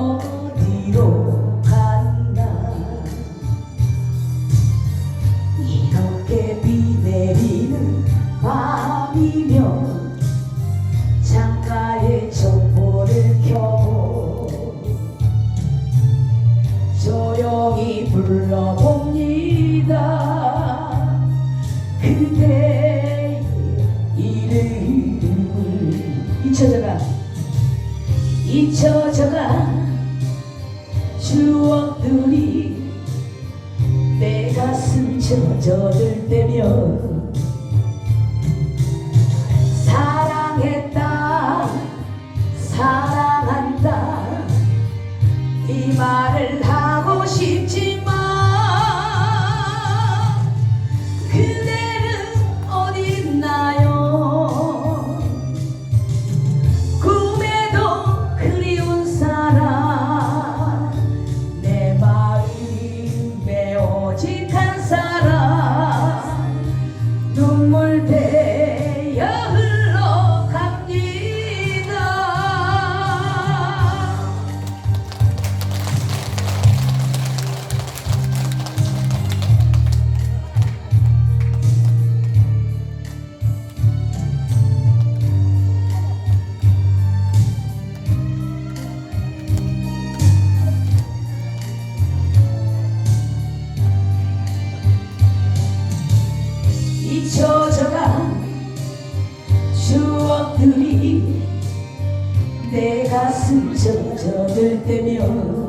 어디로 간다. 이렇게 비 내리는 밤이면 창가에 촛불을 켜고 조용히 불러봅니다. 그대 잊혀져가 추억들이 내 가슴 젖어들 때면 것들이 내 가슴 젖어들 때면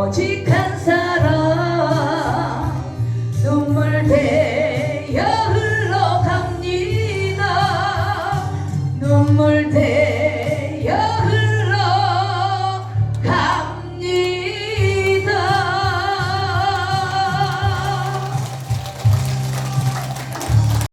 오직 한 사람 눈물 대여 흘러갑니다.